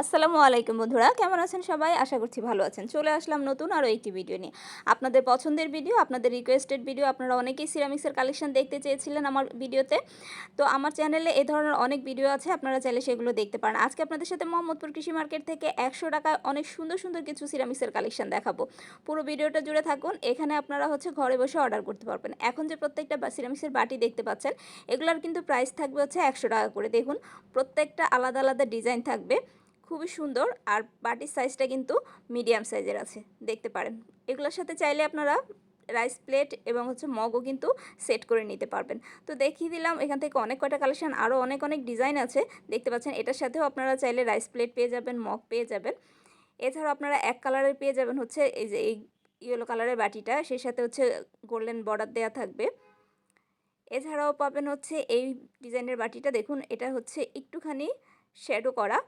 আসসালামু আলাইকুম বন্ধুরা, কেমন আছেন সবাই? আশা করছি ভালো আছেন। চলে আসলাম নতুন আরও একটি ভিডিও নিয়ে। আপনাদের পছন্দের ভিডিও, আপনাদের রিকোয়েস্টেড ভিডিও, আপনারা অনেকেই সিরামিক্সের কালেকশন দেখতে চেয়েছিলেন আমার ভিডিওতে। তো আমার চ্যানেলে এ ধরনের অনেক ভিডিও আছে, আপনারা চাইলে সেগুলো দেখতে পারেন। আজকে আপনাদের সাথে মোহাম্মদপুর কৃষি মার্কেট থেকে একশো টাকায় অনেক সুন্দর সুন্দর কিছু সিরামিক্সের কালেকশন দেখাবো। পুরো ভিডিওটা জুড়ে থাকুন, এখানে আপনারা হচ্ছে ঘরে বসে অর্ডার করতে পারবেন। এখন যে প্রত্যেকটা সিরামিক্সের বাটি দেখতে পাচ্ছেন, এগুলোর কিন্তু প্রাইস থাকবে হচ্ছে একশো টাকা করে। দেখুন, প্রত্যেকটা আলাদা আলাদা ডিজাইন থাকবে। খুবই সুন্দর আর বাটির সাইজটা কিন্তু মিডিয়াম সাইজের আছে, দেখতে পারেন। এগুলোর সাথে চাইলে আপনারা রাইস প্লেট এবং হচ্ছে মগও কিন্তু সেট করে নিতে পারবেন। তো দেখিয়ে দিলাম, এখান থেকে অনেক কয়টা কালেকশান আরও অনেক অনেক ডিজাইন আছে। দেখতে পাচ্ছেন, এটার সাথেও আপনারা চাইলে রাইস প্লেট পেয়ে যাবেন, মগ পেয়ে যাবেন। এছাড়াও আপনারা এক কালারের পেয়ে যাবেন হচ্ছে এই যে এই ইয়েলো কালারের বাটিটা, সেই সাথে হচ্ছে গোল্ডেন বর্ডার দেওয়া থাকবে। এছাড়াও পাবেন হচ্ছে এই ডিজাইনের বাটিটা, দেখুন, এটা হচ্ছে একটুখানি শ্যাডো করা।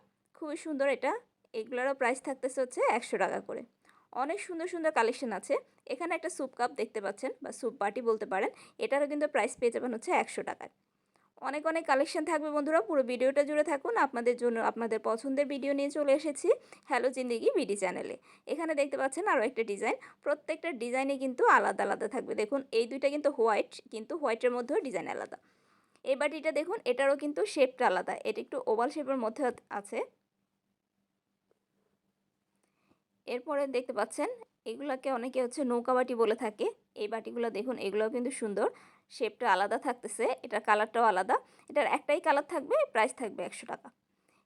খুবই সুন্দর এটা। এগুলোরও প্রাইস থাকতেছে হচ্ছে একশো টাকা করে। অনেক সুন্দর সুন্দর কালেকশন আছে। এখানে একটা স্যুপ কাপ দেখতে পাচ্ছেন বা স্যুপ বাটি বলতে পারেন। এটারও কিন্তু প্রাইস পেয়ে যাবেন হচ্ছে একশো টাকায়। অনেক অনেক কালেকশন থাকবে বন্ধুরা। পুরো ভিডিওটা জুড়ে থাকুন। আপনাদের জন্য, আপনাদের পছন্দের ভিডিও নিয়ে চলে এসেছি হ্যালো জিন্দিগি বিডি চ্যানেলে এখানে দেখতে পাচ্ছেন আরও একটা ডিজাইন প্রত্যেকটা ডিজাইনে কিন্তু আলাদা আলাদা থাকবে। দেখুন, এই দুইটা কিন্তু হোয়াইট কিন্তু হোয়াইটের মধ্যেও ডিজাইন আলাদা। এই বাটিটা দেখুন, এটারও কিন্তু শেপটা আলাদা। এটা একটু ওভাল শেপের মধ্যে আছে। এরপরে দেখতে পাচ্ছেন, এগুলাকে অনেকে হচ্ছে নৌকা বাটি বলে থাকে। এই বাটিগুলো দেখুন, এগুলোও কিন্তু সুন্দর। শেপটা আলাদা থাকতেছে, এটার কালারটাও আলাদা। এটার একটাই কালার থাকবে, প্রাইস থাকবে একশো টাকা।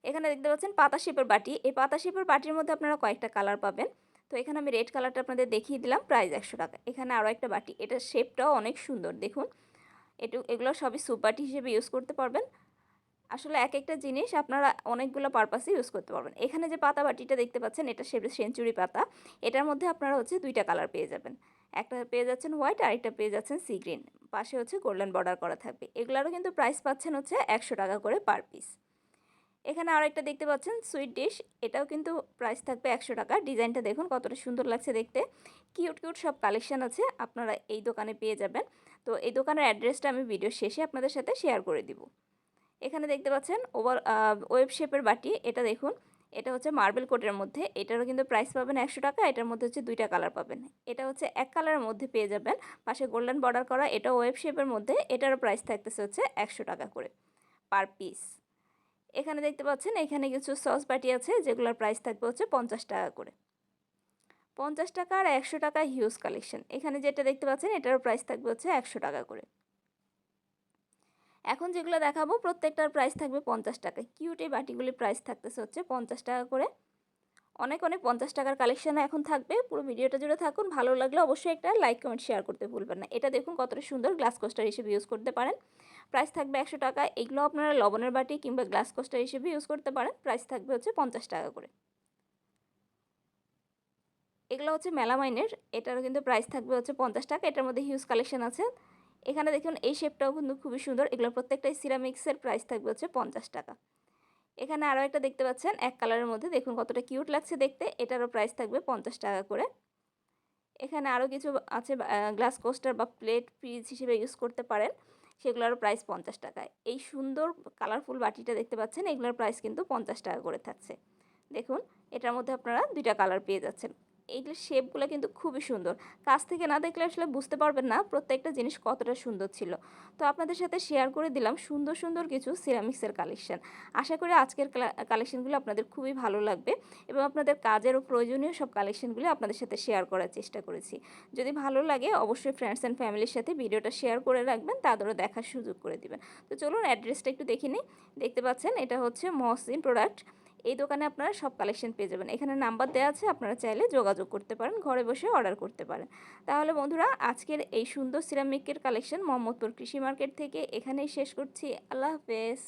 এখানে দেখতে পাচ্ছেন পাতা শেপের বাটি। এই পাতা শেপের বাটির মধ্যে আপনারা কয়েকটা কালার পাবেন। তো এখানে আমি রেড কালারটা আপনাদের দেখিয়ে দিলাম, প্রাইস একশো টাকা। এখানে আরও একটা বাটি, এটার শেপটাও অনেক সুন্দর, দেখুন। এটু, এগুলো সবই সুপ বাটি হিসেবে ইউজ করতে পারবেন। আসলে এক একটা জিনিস আপনারা অনেকগুলো পারপাসে ইউজ করতে পারবেন। এখানে যে পাতা বাটিটা দেখতে পাচ্ছেন, এটা সেঞ্চুরি পাতা। এটার মধ্যে আপনারা হচ্ছে দুইটা কালার পেয়ে যাবেন। একটা পেয়ে যাচ্ছেন হোয়াইট আর একটা পেয়ে যাচ্ছেন সি গ্রিন পাশে হচ্ছে গোল্ডেন বর্ডার করা থাকবে। এগুলোরও কিন্তু প্রাইস পাচ্ছেন হচ্ছে একশো টাকা করে পার পিস এখানে আর একটা দেখতে পাচ্ছেন সুইট ডিশ এটাও কিন্তু প্রাইস থাকবে একশো টাকা। ডিজাইনটা দেখুন, কতটা সুন্দর লাগছে দেখতে। কিউট কিউট সব কালেকশান আছে, আপনারা এই দোকানে পেয়ে যাবেন। তো এই দোকানের অ্যাড্রেসটা আমি ভিডিও শেষে আপনাদের সাথে শেয়ার করে দিব। এখানে দেখতে পাচ্ছেন ওভার ওয়েব শেপের বাটি, এটা দেখুন। এটা হচ্ছে মার্বেল কোটের মধ্যে। এটারও কিন্তু প্রাইস পাবেন একশো টাকা, এটার মধ্যে হচ্ছে দুইটা কালার পাবেন। এটা হচ্ছে এক কালারের মধ্যে পেয়ে যাবেন। পাশে গোল্ডেন বর্ডার করা এটা ওয়েব শেপের মধ্যে, এটারও প্রাইস থাকতেছে হচ্ছে একশো টাকা করে পার পিস। এখানে দেখতে পাচ্ছেন, এখানে কিছু সস বাটি আছে, যেগুলোর প্রাইস থাকবে হচ্ছে পঞ্চাশ টাকা করে। পঞ্চাশ টাকা আর একশো টাকা হিউজ কালেকশন। এখানে যেটা দেখতে পাচ্ছেন, এটারও প্রাইস থাকবে হচ্ছে একশো টাকা করে। এখন যেগুলো দেখাবো, প্রত্যেকটার প্রাইস থাকবে পঞ্চাশ টাকা কিউট এই বাটিগুলির প্রাইস থাকতেছে হচ্ছে পঞ্চাশ টাকা করে। অনেক অনেক পঞ্চাশ টাকার কালেকশান এখন থাকবে। পুরো ভিডিওটা জুড়ে থাকুন। ভালো লাগলে অবশ্যই একটা লাইক কমেন্ট শেয়ার করতে ভুলবেন না। এটা দেখুন কতটা সুন্দর গ্লাস কোস্টার হিসেবে ইউজ করতে পারেন। প্রাইস থাকবে একশো টাকা। এগুলো আপনারা লবণের বাটি কিংবা গ্লাস কোস্টার হিসেবে ইউজ করতে পারেন। প্রাইস থাকবে হচ্ছে পঞ্চাশ টাকা করে। এগুলো হচ্ছে মেলামাইনের। এটারও কিন্তু প্রাইস থাকবে হচ্ছে পঞ্চাশ টাকা। এটার মধ্যে হিউজ কালেকশন আছে। এখানে দেখুন, এই শেপটাও কিন্তু খুবই সুন্দর। এগুলো প্রত্যেকটাই সিরামিক্সের প্রাইস থাকবে হচ্ছে পঞ্চাশ টাকা। এখানে আরও একটা দেখতে পাচ্ছেন, এক কালারের মধ্যে। দেখুন কতটা কিউট লাগছে দেখতে। এটারও প্রাইস থাকবে পঞ্চাশ টাকা করে। এখানে আরও কিছু আছে গ্লাস কোস্টার বা প্লেট ফ্রিজ হিসেবে ইউজ করতে পারেন। সেগুলোরও প্রাইস পঞ্চাশ টাকায়। এই সুন্দর কালারফুল বাটিটা দেখতে পাচ্ছেন, এগুলোর প্রাইস কিন্তু পঞ্চাশ টাকা করে থাকছে। দেখুন, এটার মধ্যে আপনারা দুইটা কালার পেয়ে যাচ্ছেন। এইগুলো শেপগুলো কিন্তু খুবই সুন্দর। কাছ থেকে না দেখলে আসলে বুঝতে পারবেন না প্রত্যেকটা জিনিস কতটা সুন্দর ছিল। তো আপনাদের সাথে শেয়ার করে দিলাম সুন্দর সুন্দর কিছু সিরামিক্সের কালেকশান আশা করি আজকের কালেকশনগুলো আপনাদের খুবই ভালো লাগবে এবং আপনাদের কাজের ও প্রয়োজনীয় সব কালেকশনগুলো আপনাদের সাথে শেয়ার করার চেষ্টা করেছি। যদি ভালো লাগে অবশ্যই ফ্রেন্ডস অ্যান্ড ফ্যামিলির সাথে ভিডিওটা শেয়ার করে রাখবেন, তাদেরও দেখার সুযোগ করে দিবেন। তো চলুন অ্যাড্রেসটা একটু দেখে নিই। দেখতে পাচ্ছেন এটা হচ্ছে মহসিন প্রোডাক্ট এই দোকানে আপনারা সব কালেকশন পেয়ে যাবেন। এখানে নাম্বার দেওয়া আছে, আপনারা চাইলে যোগাযোগ করতে পারেন, ঘরে বসে অর্ডার করতে পারেন। তাহলে বন্ধুরা, আজকের এই সুন্দর সিরামিকের কালেকশন মোহাম্মদপুর কৃষি মার্কেট থেকে এখানেই শেষ করছি। আল্লাহ হাফেজ।